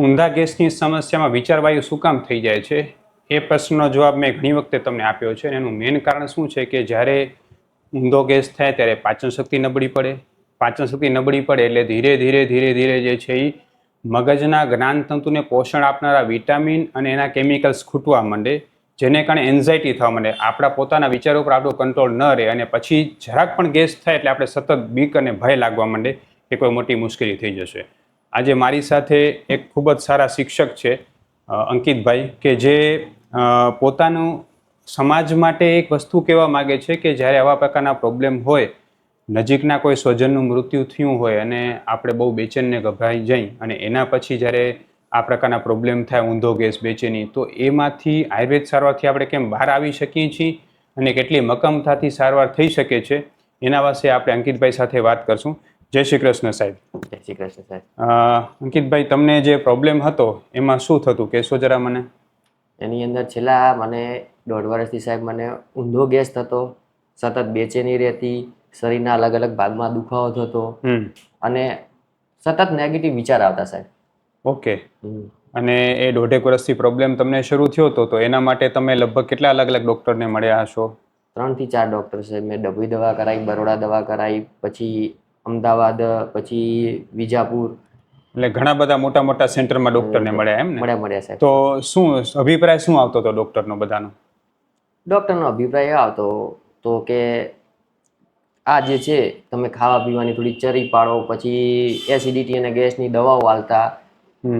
ઊંધા ગેસની સમસ્યામાં વિચારવાયુ શું કામ થઈ જાય છે? એ પ્રશ્નનો જવાબ મેં ઘણી વખતે તમને આપ્યો છે અને એનું મેઇન કારણ શું છે કે જ્યારે ઊંધો ગેસ થાય ત્યારે પાચન શક્તિ નબળી પડે. પાચન શક્તિ નબળી પડે એટલે ધીરે ધીરે ધીરે ધીરે જે છે એ મગજના જ્ઞાનતંતુને પોષણ આપનારા વિટામિન અને એના કેમિકલ્સ ખૂટવા માંડે, જેને કારણે એન્ઝાયટી થવા માંડે. આપણા પોતાના વિચારો પર આપણો કંટ્રોલ ન રહે અને પછી જરાક પણ ગેસ થાય એટલે આપણે સતત બીક અને ભય લાગવા માંડે કે કોઈ મોટી મુશ્કેલી થઈ જશે. આજે મારી સાથે એક ખૂબ જ સારા શિક્ષક છે અંકિતભાઈ, કે જે પોતાનું સમાજ માટે એક વસ્તુ કહેવા માગે છે કે જ્યારે આવા પ્રકારના પ્રોબ્લેમ હોય, નજીકના કોઈ સ્વજનનું મૃત્યુ થયું હોય અને આપણે બહુ બેચેનને ગભરાઈ જઈ અને એના પછી જ્યારે આ પ્રકારના પ્રોબ્લેમ થાય, ઊંધો ગેસ બેચેની, તો એમાંથી આયુર્વેદ સારવારથી આપણે કેમ બહાર આવી શકીએ છીએ અને કેટલી મક્કમતાથી સારવાર થઈ શકે છે, એના વિશે આપણે અંકિતભાઈ સાથે વાત કરશું. જય શ્રી કૃષ્ણ સાહેબ. જય શ્રી કૃષ્ણ સાહેબ. અંકિતભાઈ તમને જે પ્રોબ્લેમ હતો એમાં શું થતું? કહેશો જરા મને. એની અંદર છેલ્લા મને દોઢ વર્ષથી સાહેબ મને ઊંધો ગેસ થતો સતત બેચેની રહેતી શરીરના અલગ અલગ ભાગમાં દુખાવો થતો અને સતત નેગેટિવ વિચાર આવતા સાહેબ. ઓકે અને એ દોઢેક વર્ષથી પ્રોબ્લેમ તમને શરૂ થયો હતો તો એના માટે તમે લગભગ કેટલા અલગ અલગ ડૉક્ટરને મળ્યા હશો? ત્રણથી ચાર ડૉક્ટર છે મેં ડબી દવા કરાવી બરોડા દવા કરાવી પછી અમદાવાદ પછી વિજાપુર. એટલે ઘણા બધા મોટા મોટા સેન્ટરમાં ડૉક્ટરને મળ્યા એમ ને? મળ્યા મળ્યા સાહેબ. તો શું અભિપ્રાય શું આવતો હતો ડૉક્ટરનો બધાનો? ડૉક્ટરનો અભિપ્રાય આવતો તો કે આ જે છે તમે ખાવા પીવાની થોડી ચરી પાડો પછી એસિડિટી અને ગેસની દવાઓ આલતા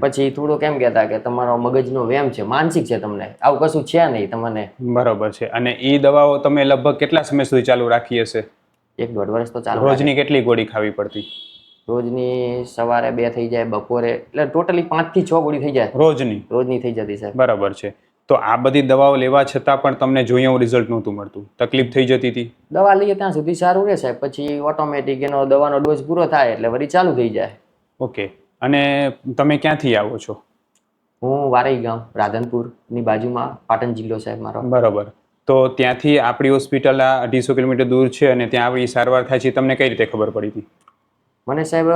પછી થોડું કેમ કહેતા કે તમારો મગજનો વ્યાયામ છે માનસિક છે તમને. આવું કશું છે નહીં તમને. બરોબર છે. અને એ દવાઓ તમે લગભગ કેટલા સમય સુધી ચાલુ રાખી હશે? એક દોઢ વર્ષ તો ચાલુ રોજની કેટલી ગોળી ખાવી પડતી? રોજની સવારે બે થઈ જાય બપોરે એટલે ટોટલી પાંચથી છ ગોળી થઈ જાય. રોજની? રોજની થઈ જતી સાહેબ. બરાબર છે. તો આ બધી દવાઓ લેવા છતાં પણ તમને જોઈએ એવું રિઝલ્ટ નહોતું મળતું. તકલીફ થઈ જતી હતી? દવા લઈએ ત્યાં સુધી સારું રહે સાહેબ. પછી ઓટોમેટિક એનો દવાનો ડોઝ પૂરો થાય એટલે વળી ચાલુ થઈ જાય. ઓકે અને તમે ક્યાંથી આવો છો? હું વારઈ ગામ રાધનપુરની બાજુમાં પાટણ જિલ્લો સાહેબ મારો. બરાબર. તો ત્યાંથી આપણી હોસ્પિટલ આ અઢીસો કિલોમીટર દૂર છે અને ત્યાં આપણી સારવાર થાય છે તમને કઈ રીતે ખબર પડી હતી? મને સાહેબ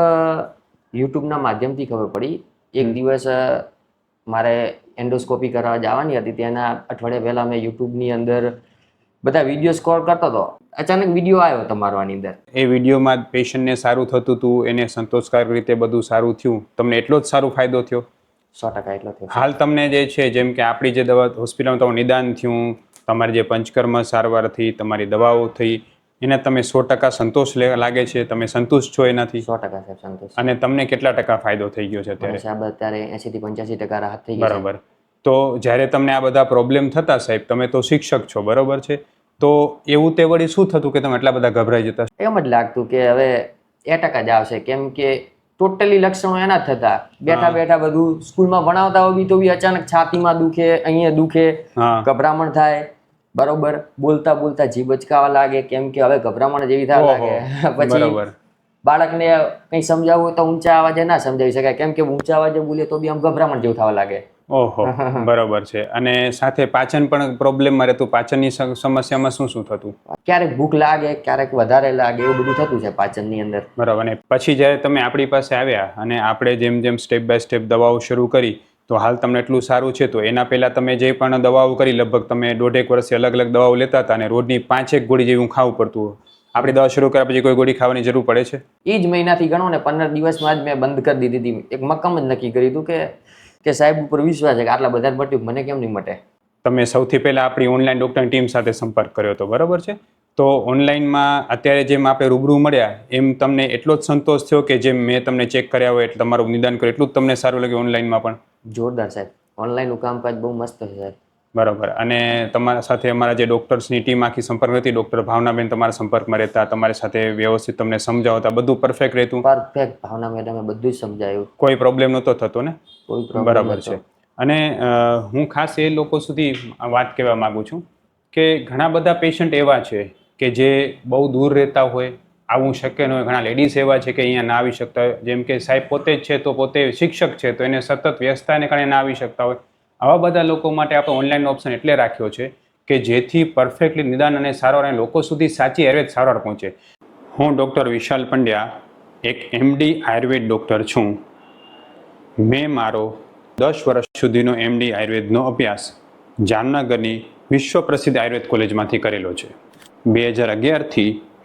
યુટ્યુબના માધ્યમથી ખબર પડી. એક દિવસ મારે એન્ડોસ્કોપી કરવા જવાની હતી. તેના અઠવાડિયા પહેલાં મેં યુટ્યુબની અંદર બધા વીડિયો સ્કોર કરતો હતો. અચાનક વીડિયો આવ્યો તમારો આની અંદર. એ વિડીયોમાં પેશન્ટને સારું થતું હતું એને સંતોષકારક રીતે બધું સારું થયું. તમને એટલો જ સારો ફાયદો થયો? સો ટકા એટલો થયો. હાલ તમને જે છે જેમ કે આપણી જે દવા હોસ્પિટલમાં તમારું નિદાન થયું તમારી જે પંચકર્મ સારવાર થઈ તમારી દવાઓ થઈ એને તમે સો ટકા સંતોષ લાગે છે તમે સંતુષ્ટ છો એનાથી? સો ટકા સાહેબ સંતોષ. અને તમને કેટલા ટકા ફાયદો થઈ ગયો છે અત્યારે? સાહેબ અત્યારે એસી થી પંચ્યાસી ટકા રાહત થઈ ગઈ. બરાબર. તો જ્યારે તમને આ બધા પ્રોબ્લેમ થતા સાહેબ તમે તો શિક્ષક છો બરોબર છે? તો એવું તે વળી શું થતું કે તમે એટલા બધા ગભરાઈ જતા એમ જ લાગતું કે હવે એ ટકા જ આવશે. કેમ કે ટોટલી લક્ષણો એના જ થતા. બેઠા બેઠા બધું સ્કૂલમાં ભણાવતા હોય બી તો બી અચાનક છાતીમાં દુખે અહીંયા દુખે ગભરામણ થાય. બરોબર? બોલતા બોલતા જીભ અચકાવા લાગે કેમ કે હવે ગભરામણ જેવી થવા લાગે. પછી બાળકને કંઈ સમજાવવું હોય તો ઊંચા અવાજે ના સમજાવી શકાય. કેમ કે ઊંચા અવાજે બોલીએ તો બી આમ ગભરામણ જેવું થવા લાગે. ઓહો બરોબર છે. અને સાથે પાચન પણ પ્રોબ્લેમમાં રહેતું. પાચનની સમસ્યામાં શું શું થતું? ક્યારેક ભૂખ લાગે ક્યારેક વધારે લાગે એવું બધું થતું છે પાચનની અંદર. બરાબર. અને પછી જ્યારે તમે આપણી પાસે આવ્યા અને આપણે જેમ જેમ સ્ટેપ બાય સ્ટેપ દવાઓ શરૂ કરી તો હાલ તમને એટલું સારું છે તો એના પહેલાં તમે જે પણ દવાઓ કરી લગભગ તમે દોઢેક વર્ષે અલગ અલગ દવાઓ લેતા હતા અને રોજની પાંચેક ગોળી જેવું ખાવું પડતું આપણી દવા શરૂ કર્યા પછી કોઈ ગોળી ખાવાની જરૂર પડે છે? એ જ મહિનાથી ગણો ને પંદર દિવસમાં જ મેં બંધ કરી દીધી હતી. એક મક્કમ જ નક્કી કર્યું હતું કે કે સાહેબ ઉપર વિશ્વાસ છે કે આટલા બધા મટ્યું મને કેમ નહીં મટે? તમે સૌથી પહેલાં આપણી ઓનલાઈન ડૉક્ટરની ટીમ સાથે સંપર્ક કર્યો હતો બરાબર છે? તો ઓનલાઈનમાં અત્યારે જેમ આપણે રૂબરૂ મળ્યા એમ તમને એટલો જ સંતોષ થયો કે જેમ મેં તમને ચેક કર્યા હોય એટલે તમારું નિદાન કર્યું એટલું જ તમને સારું લાગ્યું ઓનલાઈનમાં પણ? જોરદાર સાહેબ. ઓનલાઈનનું કામકાજ બહુ મસ્ત છે સાહેબ. બરાબર. અને તમારા સાથે અમારા જે ડૉક્ટર્સની ટીમ આખી સંપર્ક હતી ડૉક્ટર ભાવનાબેન તમારા સંપર્કમાં રહેતા તમારી સાથે વ્યવસ્થિત તમને સમજાવતા બધું પરફેક્ટ રહેતું. પરફેક્ટ ભાવના મેડમે બધું જ સમજાયું. કોઈ પ્રોબ્લેમ નહોતો થતો ને? કોઈ problem બરાબર નહોતો. છે. અને અ, હું ખાસ એ લોકો સુધી આ વાત કહેવા માગું છું કે ઘણા બધા પેશન્ટ એવા છે કે જે બહુ દૂર રહેતા હોય આવું શક્ય ન હોય. ઘણા લેડીઝ એવા છે કે અહીંયા ના આવી શકતા હોય. જેમ કે સાહેબ પોતે જ છે તો પોતે શિક્ષક છે, તો એને સતત વ્યસ્તતાને કારણે ના આવી શકતા હોય. આવા બધા લોકો માટે આપણે ઓનલાઈન ઓપ્શન એટલે રાખ્યો છે કે જેથી પરફેક્ટલી નિદાન અને સારવાર અને લોકો સુધી સાચી આયુર્વેદ સારવાર પહોંચે. હું ડૉક્ટર વિશાલ પંડ્યા, એક એમડી આયુર્વેદ ડૉક્ટર છું. મેં મારો દસ વર્ષ સુધીનો એમડી આયુર્વેદનો અભ્યાસ જામનગરની વિશ્વ પ્રસિદ્ધ આયુર્વેદ કોલેજમાંથી કરેલો છે. બે હજાર અગિયારથી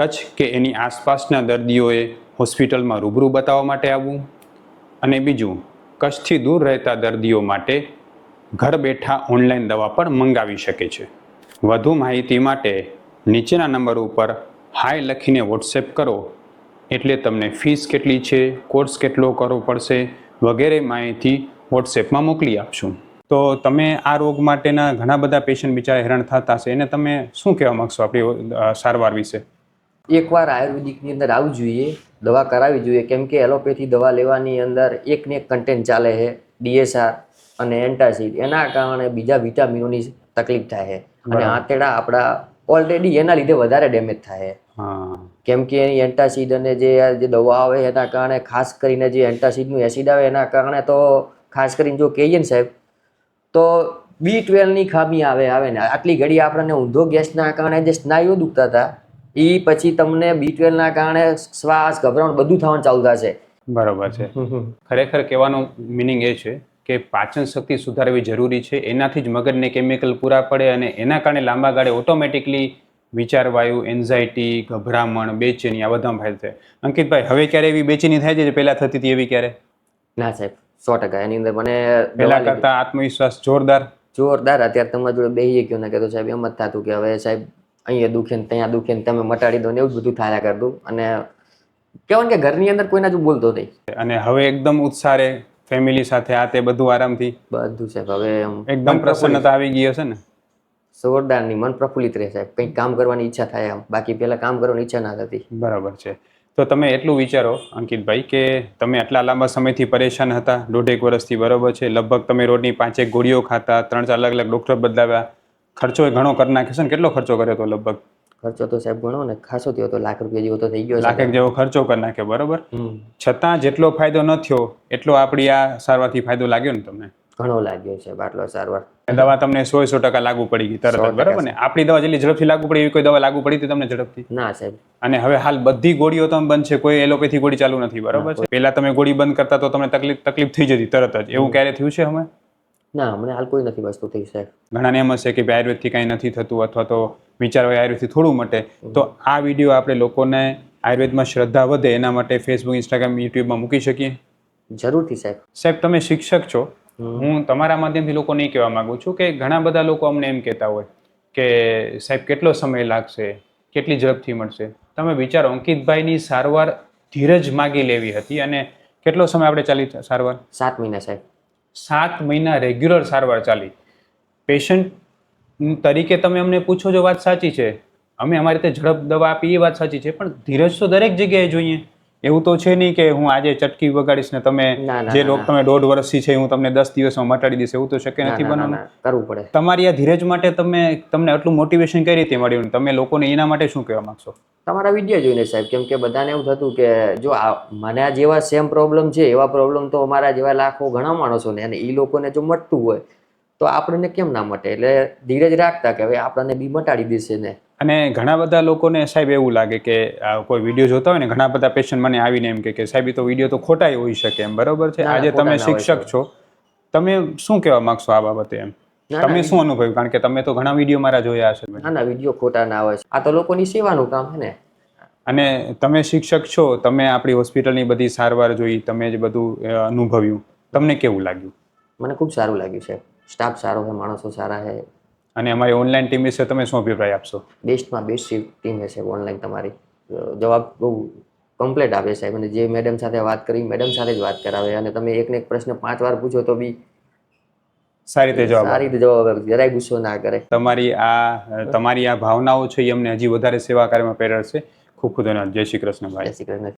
કચ્છ કે એની આસપાસના દર્દીઓએ હોસ્પિટલમાં રૂબરૂ બતાવવા માટે આવવું અને બીજું કચ્છથી દૂર રહેતા દર્દીઓ માટે ઘર બેઠા ઓનલાઈન દવા પણ મંગાવી શકે છે. વધુ માહિતી માટે નીચેના નંબર ઉપર હાય લખીને વોટ્સએપ કરો. એટલે તમને ફીસ કેટલી છે, કોર્સ કેટલો કરવો પડશે વગેરે માહિતી વોટ્સએપમાં મોકલી આપશું. તો તમે આ રોગ માટેના ઘણા બધા પેશન્ટ બિચારા હેરાન થતા હશે. એને તમે શું કહેવા માગશો આપણી સારવાર વિશે? એકવાર આયુર્વેદિકની અંદર આવવું જોઈએ દવા કરાવવી જોઈએ. કેમ કે એલોપેથી દવા લેવાની અંદર એક ને એક કન્ટેન્ટ ચાલે છે ડીએસઆર અને એન્ટાસિડ. એના કારણે બીજા વિટામિનોની તકલીફ થાય છે. અને આંતેડા આપણા ઓલરેડી એના લીધે વધારે ડેમેજ થાય છે. કેમ કે એની એન્ટાસિડ અને જે જે દવા આવે એના કારણે ખાસ કરીને જે એન્ટાસિડનું એસિડ આવે એના કારણે તો ખાસ કરીને જો કહીએ ને સાહેબ તો બી ટ્વેલ્વની ખામી આવે આવે ને. આટલી ઘડી આપણને ઊંધો ગેસના કારણે જે સ્નાયુઓ દુખતા હતા એ પછી તમને બી ટ્વેલ્વના કારણે શ્વાસ ગભરામણ બધું થવાનું ચાલુ થશે. બરોબર છે. ખરેખર કહેવાનો મિનિંગ એ છે કે પાચન શક્તિ સુધારવી જરૂરી છે. એનાથી જ મગજને કેમિકલ પૂરા પડે અને એના કારણે લાંબા ગાળે ઓટોમેટિકલી વિચારવાયુ એન્ઝાયટી ગભરામણ બેચેની આ બધામાં ફાયદો થાય. અંકિતભાઈ હવે ક્યારે એવી બેચેની થાય છે જે પહેલાં થતી હતી એવી ક્યારે? ના સાહેબ સો ટકા. એની અંદર મને પહેલાં કરતાં આત્મવિશ્વાસ જોરદાર? જોરદાર. અત્યારે તમારા જોડે બેહીએ ગયો ને કે તો સાહેબ એમ જ થતું કે હવે સાહેબ અહીંયા દુખે ને ત્યાં દુખે ને તમે મટાડી દો ને એવું જ બધું થયા કરતું અને કહેવાય કે ઘરની અંદર કોઈના જો બોલતો નહીં. અને હવે એકદમ ઉત્સાહે ફેમિલી સાથે આ તે બધું આરામથી બધું છે હવે એકદમ પ્રસન્નતા આવી ગઈ હશે ને? જોરદારની મન પ્રફુલ્લિત રહે સાહેબ. કંઈક કામ કરવાની ઈચ્છા થાય એમ બાકી પહેલા કામ કરવાની ઈચ્છા ના થતી. બરાબર છે. તો તમે એટલું વિચારો અંકિતભાઈ કે તમે આટલા લાંબા સમયથી પરેશાન હતા દોઢેક વર્ષથી બરાબર છે. લગભગ તમે રોજની પાંચેક ગોળીઓ ખાતા ત્રણ ચાર અલગ અલગ ડૉક્ટર બદલાવ્યા. ખર્ચો એ ઘણો કરી નાખ્યો છે ને કેટલો ખર્ચો કર્યો હતો લગભગ? ખર્ચો તો સાહેબ ઘણો ને ખાસો થયો તો લાખ રૂપિયા જેવો તો થઈ ગયો લાખ જેવો ખર્ચો કરી નાખ્યો બરોબર? છતાં જેટલો ફાયદો ન થયો એટલો આપણી આ સારવારથી ફાયદો લાગ્યો ને તમને? ઘણો લાગ્યો છે બાટલો સારવાર. દવા તમને સો સો ટકા લાગુ પડી ગઈ તરત બરાબર ને? આપણી દવા જેટલી ઝડપથી લાગુ પડી એવી કોઈ દવા લાગુ પડી હતી તમને ઝડપથી? ના સાહેબ. અને હવે હાલ બધી ગોળીઓ તમે બંધ છે કોઈ એલોપેથી ગોળી ચાલુ નથી બરાબર છે? પહેલા તમે ગોળી બંધ કરતા તો તમને તકલીફ તકલીફ થઈ જતી તરત જ. એવું ક્યારે થયું છે અમે ના મને હાલ કોઈ નથી વસ્તુ થઈ સાહેબ ઘણાને એમ હશે કે ભાઈ આયુર્વેદથી કાંઈ નથી થતું અથવા તો વિચાર હોય આયુર્વેદથી થોડું મટે. તો આ વીડિયો આપણે લોકોને આયુર્વેદમાં શ્રદ્ધા વધે એના માટે ફેસબુક ઇન્સ્ટાગ્રામ યુટ્યુબમાં મૂકી શકીએ? જરૂરથી સાહેબ. સાહેબ તમે શિક્ષક છો. હું તમારા માધ્યમથી લોકોને એ કહેવા માંગુ છું કે ઘણા બધા લોકો અમને એમ કહેતા હોય કે સાહેબ કેટલો સમય લાગશે? કેટલી ઝડપથી મળશે? તમે વિચારો અંકિતભાઈની સારવાર ધીરજ માગી લેવી હતી અને કેટલો સમય આપણે ચાલી સારવાર? સાત મહિના સાહેબ. સાત મહિના રેગ્યુલર સારવાર ચાલી. પેશન્ટ તરીકે તમે અમને પૂછો જો વાત સાચી છે. અમે અમારી રીતે ઝડપ દવા આપી એ વાત સાચી છે, પણ ધીરજ તો દરેક જગ્યાએ જોઈએ. એવું તો છે નહીં કે હું આજે ચટકી વગાડીશ ને તમે જે લોક તમે દોઢ વર્ષથી છે હું તમને દસ દિવસમાં મટાડી દઈશ એવું તો શક્ય નથી બનવાનું. કરવું પડે. તમારી આ ધીરજ માટે તમે તમને આટલું મોટિવેશન કઈ રીતે મળ્યું તમે લોકોને એના માટે શું કહેવા માંગશો? તમારા વીડિયો જોઈને સાહેબ કેમ કે બધાને એવું થતું કે જો આ મને આ જેવા સેમ પ્રોબ્લેમ છે એવા પ્રોબ્લેમ તો અમારા જેવા લાખો ઘણા માણસો ને અને એ લોકોને જો મટતું હોય તો આપણને કેમ ના મટે? એટલે ધીરજ રાખતા કે હવે આપણને બી મટાડી દેશે ને. અને ઘણા બધા લોકોને સાહેબ એવું લાગે કે આ કોઈ વીડિયો જોતા હોય ને ઘણા બધા પેશન્ટ મને આવીને એમ કે સાહેબ તો વીડિયો તો ખોટા હોઈ શકે એમ બરોબર છે? આજે તમે શિક્ષક છો. તમે શું કહેવા માંગશો આ બાબતે એમ? તમે શું અનુભવ્યું? કારણ કે તમે તો ઘણા વીડિયો મારા જોયા હશે. ના ના વીડિયો ખોટા ના હોય આ તો લોકોની સેવાનું કામ છે ને. અને તમે શિક્ષક છો તમે આપણી હોસ્પિટલની બધી સારવાર જોઈ તમે જ બધું અનુભવ્યું. તમને કેવું લાગ્યું? મને ખૂબ સારું લાગ્યું છે સ્ટાફ સારો છે માણસો સારા છે. અને અમારી ઓનલાઈન ટીમ વિશે તમે શું અભિપ્રાય આપશો? બેસ્ટમાં બેસ્ટ ટીમ છે ઓનલાઈન તમારી. જવાબ બહુ કમ્પ્લેટ આપે સાહેબ. અને જે મેડમ સાથે વાત કરી મેડમ સાથે જ વાત કરાવે. અને તમે એકને એક પ્રશ્ન પાંચ વાર પૂછો તો બી સારી રીતે જવાબ. સારી રીતે જવાબ આપે. જરાય ગુસ્સો ના કરે. તમારી આ તમારી આ ભાવનાઓ છે એ અમને હજી વધારે સેવા કાર્યમાં પ્રેરશે ખૂબ ખૂબ ધન્યવાદ. જય શ્રી કૃષ્ણ ભાઈ. જય શ્રી કૃષ્ણ.